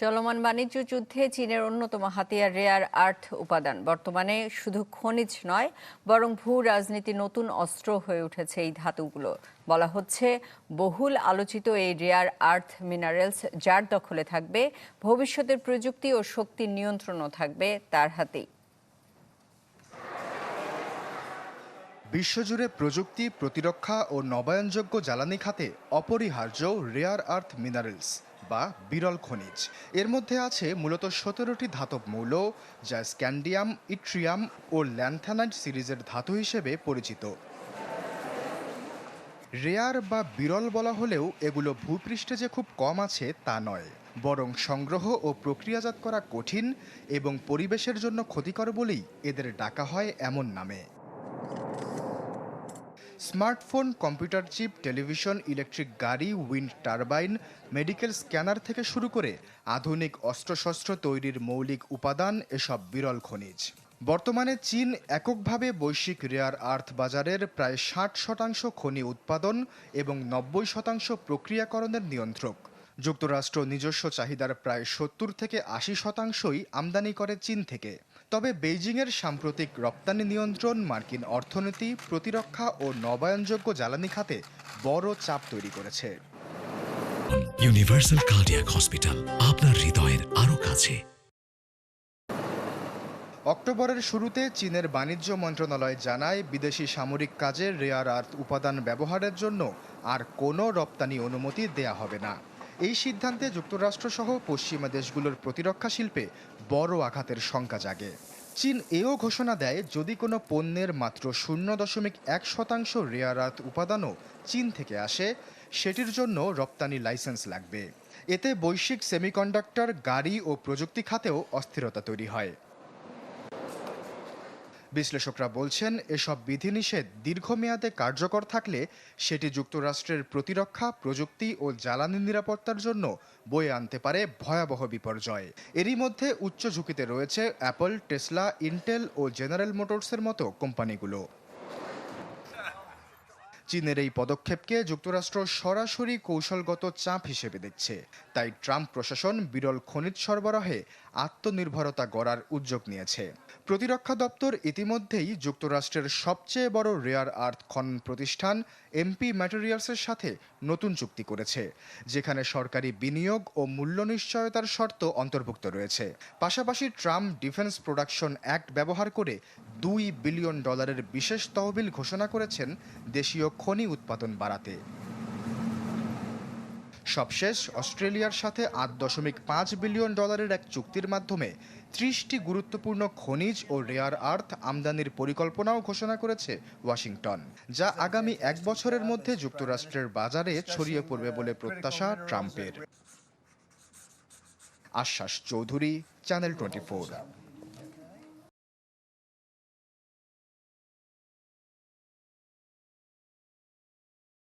চলমান বাণিজ্য যুদ্ধে চীনের অন্যতম হাতিয়ার রেয়ার আর্থ উপাদান। বর্তমানে শুধু খনিজ নয়, বরং ভূ রাজনীতি নতুন অস্ত্র হয়ে উঠেছে এই ধাতুগুলো। বলা হচ্ছে, বহুল আলোচিত এই রেয়ার আর্থ মিনারেলস যার দখলে থাকবে, ভবিষ্যতের প্রযুক্তি ও শক্তির নিয়ন্ত্রণও থাকবে তার হাতেই। বিশ্বজুড়ে প্রযুক্তি, প্রতিরক্ষা ও নবায়নযোগ্য জ্বালানি খাতে অপরিহার্য রেয়ার আর্থ মিনারেলস। বা বিরল খনিজ। এর মধ্যে আছে মূলত সতেরোটি ধাতব মৌল, যা স্ক্যান্ডিয়াম, ইট্রিয়াম ও ল্যান্থানাইট সিরিজের ধাতু হিসেবে পরিচিত। রেয়ার বা বিরল বলা হলেও এগুলো ভূপৃষ্ঠে যে খুব কম আছে তা নয়, বরং সংগ্রহ ও প্রক্রিয়াজাত করা কঠিন এবং পরিবেশের জন্য ক্ষতিকর বলেই এদের ডাকা হয় এমন নামে। Smartphone, computer chip, television, electric গাড়ি, উইন্ড টারবাইন, মেডিকেল স্ক্যানার থেকে শুরু করে আধুনিক অস্ত্রশস্ত্র তৈরির মৌলিক উপাদান, এসব বিরল খনিজ। বর্তমানে চীন এককভাবে বৈশ্বিক রেয়ার আর্থ বাজারের প্রায় ষাট শতাংশ খনি উৎপাদন এবং নব্বই শতাংশ প্রক্রিয়াকরণের নিয়ন্ত্রক। যুক্তরাষ্ট্র নিজস্ব চাহিদার প্রায় সত্তর থেকে আশি শতাংশই আমদানি করে চীন থেকে। তবে বেইজিংয়ের সাম্প্রতিক রপ্তানি নিয়ন্ত্রণ, মার্কিন অর্থনীতি, প্রতিরক্ষা ও নবায়নযোগ্য জ্বালানি খাতে বড় চাপ তৈরি করেছে। ইউনিভার্সাল কার্ডিয়াক হসপিটাল আপনার হৃদয়ের আরও কাছে। অক্টোবরের শুরুতে চীনের বাণিজ্য মন্ত্রণালয় জানায়, বিদেশি সামরিক কাজে রেয়ার আর্থ উপাদান ব্যবহারের জন্য আর কোনো রপ্তানি অনুমতি দেয়া হবে না। এই সিদ্ধান্তে যুক্তরাষ্ট্রসহ পশ্চিমা দেশগুলোর প্রতিরক্ষা শিল্পে বড় আঘাতের শঙ্কা জাগে। চীন এও ঘোষণা দেয়, যদি কোনো পণ্যের মাত্র শূন্য দশমিক এক শতাংশ রেয়ার আর্থ উপাদানও চীন থেকে আসে, সেটির জন্য রপ্তানি লাইসেন্স লাগবে। এতে বৈশ্বিক সেমিকন্ডাক্টর, গাড়ি ও প্রযুক্তি খাতেও অস্থিরতা তৈরি হয়। বিশ্লেষকরা বলছেন, এসব বিধিনিষেধ দীর্ঘমেয়াদে কার্যকর থাকলে সেটি যুক্তরাষ্ট্রের প্রতিরক্ষা, প্রযুক্তি ও জ্বালানি নিরাপত্তার জন্য বয়ে আনতে পারে ভয়াবহ বিপর্যয়। এরই মধ্যে উচ্চ ঝুঁকিতে রয়েছে অ্যাপল, টেসলা, ইন্টেল ও জেনারেল মোটরসের মতো কোম্পানিগুলো। চীনের এই পদক্ষেপকে যুক্তরাষ্ট্র সরাসরি কৌশলগত চাপ হিসেবে দেখছে। তাই ট্রাম্প প্রশাসন বিরল খনিজ সরবরাহে আত্মনির্ভরতা গড়ার উদ্যোগ নিয়েছে। প্রতিরক্ষা দপ্তর ইতিমধ্যেই যুক্তরাষ্ট্রের সবচেয়ে বড় রেয়ার আর্থ খনন প্রতিষ্ঠান এমপি ম্যাটেরিয়ালসের সাথে নতুন চুক্তি করেছে, যেখানে সরকারি বিনিয়োগ ও মূল্য নিশ্চয়তার শর্ত অন্তর্ভুক্ত রয়েছে। পাশাপাশি ট্রাম্প ডিফেন্স প্রোডাকশন অ্যাক্ট ব্যবহার করে দুই বিলিয়ন ডলারের বিশেষ তহবিল ঘোষণা করেছেন দেশীয় খনি উৎপাদন বাড়াতে। সবশেষ, অস্ট্রেলিয়ার সাথে আট দশমিক পাঁচ বিলিয়ন ডলারের এক চুক্তির মাধ্যমে ত্রিশটি গুরুত্বপূর্ণ খনিজ ও রেয়ার আর্থ আমদানির পরিকল্পনাও ঘোষণা করেছে ওয়াশিংটন, যা আগামী এক বছরের মধ্যে যুক্তরাষ্ট্রের বাজারে ছড়িয়ে পড়বে বলে প্রত্যাশা ট্রাম্পের। আশ্বাস চৌধুরী, চ্যানেল টোয়েন্টি